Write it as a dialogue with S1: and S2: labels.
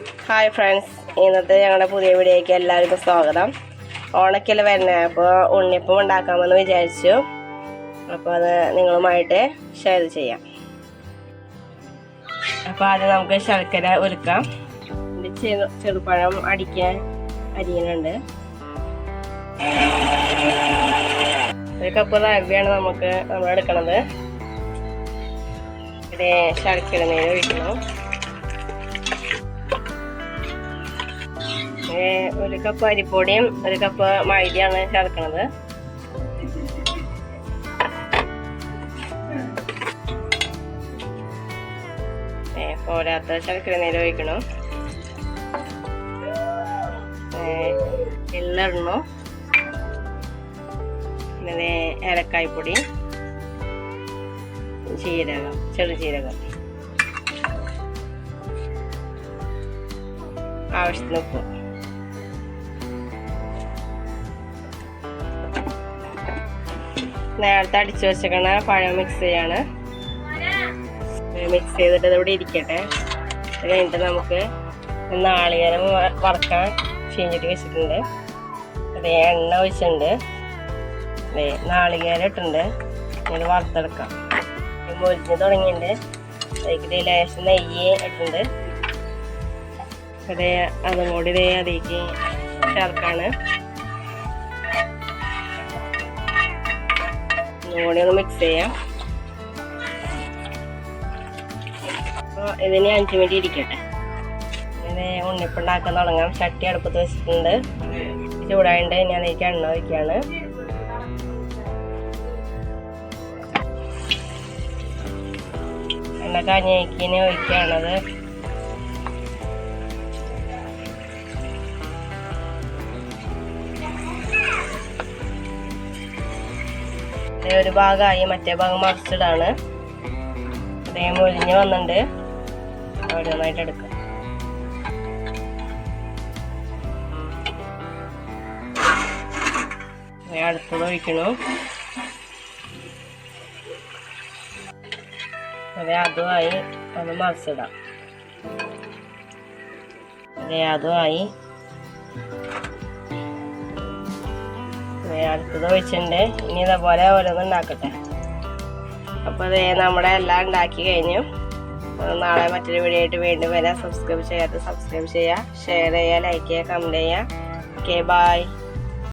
S1: Hi friends ഇന്നത്തെ ഞങ്ങളുടെ പുതിയ വീഡിയോയ്ക്ക് എല്ലാവർക്കും സ്വാഗതം. ഓണക്കൽ വരുന്നത് അപ്പോൾ ഉണ്ണിയപ്പം ഉണ്ടാക്കാമെന്ന് വിചാരിച്ചു. അപ്പോൾ അത് നിങ്ങളുമായിട്ട് ഷെയർ ചെയ്യാം. അപ്പോൾ ആദ്യം നമുക്ക് ശർക്കര ഒരുക്കാം. ചെറു ചെറുപഴം അടിക്കാൻ അരിയുന്നുണ്ട് ഒരു കപ്പ് റവയാണ് നമുക്ക് നമ്മൾ എടുക്കണത്. ശർക്കര നേരെ ഒഴിക്കണം. ഒരു കപ്പ് അരിപ്പൊടിയും ഒരു കപ്പ് മൈദയാണ് ചേർക്കുന്നത്. പോരാത്ത ശർക്കര നീര് ഒഴിക്കണം. എള്ളെണ്ണു പിന്നെ ഏലക്കായ്പൊടി ജീരകം ചെറു ജീരകം. ആവശ്യത്തിന് ഉപ്പ്. നേരത്തെ അടിച്ചു വെച്ചേക്കണ പഴം മിക്സ് ചെയ്യാണ്. മിക്സ് ചെയ്തിട്ട് ഇതിവിടെ ഇരിക്കട്ടെ. അത് കഴിഞ്ഞിട്ട് നമുക്ക് നാളികേരം വറക്കാൻ ചീഞ്ഞിട്ട് വെച്ചിട്ടുണ്ട്. അതേ എണ്ണ ഒഴിച്ചിട്ടുണ്ട്. അതേ നാളികേരം ഇട്ടുണ്ട് ഇങ്ങനെ വറുത്തെടുക്കാം. മൊരിഞ്ഞ് തുടങ്ങിയിട്ടുണ്ട്. അതിലേക്ക് ലേശം നെയ്യ് ഇട്ടുണ്ട് അതേ അതും കൂടി ഇതേ അതിലേക്ക് ചേർക്കാണ്. ഒന്നും ഒന്ന് മിക്സ് ചെയ്യാം അപ്പോൾ ഇതിന് അഞ്ച് മിനിറ്റ് ഇരിക്കട്ടെ. ഇങ്ങനെ ഉണ്ണിപ്പം ഉണ്ടാക്കാൻ തുടങ്ങാം. ചട്ടി അടുപ്പത്ത് വെച്ചിട്ടുണ്ട്. ചൂടായിട്ട് ഞാൻ അതിലേക്ക് എണ്ണ ഒഴിക്കുകയാണ് എണ്ണ കാഞ്ഞേക്കിന് ഒഴിക്കുകയാണത് ഇത് ഒരു ഭാഗമായി മറ്റേ ഭാഗം മറിച്ചിടാണ്. അതേ മൊഴിഞ്ഞ് വന്നിട്ടുണ്ട് അവിടെ നന്നായിട്ട് എടുക്കുക അടുത്തത് ഒഴിക്കണു. അതെ അതുമായി അത് മറിച്ചിടാം. അതെ അതുമായി അടുത്തത് ഒഴിച്ചിട്ടുണ്ട് ഇനി ഇതേപോലെ ഓരോന്ന് ഉണ്ടാക്കട്ടെ. അപ്പോൾ അതേ നമ്മുടെ എല്ലാം ഉണ്ടാക്കി കഴിഞ്ഞു. നാളെ മറ്റൊരു വീഡിയോ ആയിട്ട് വീണ്ടും വരാം. സബ്സ്ക്രൈബ് ചെയ്യാത്ത സബ്സ്ക്രൈബ് ചെയ്യുക. ഷെയർ ചെയ്യുക ലൈക്ക് ചെയ്യുക കമന്റ് ചെയ്യുക. Okay bye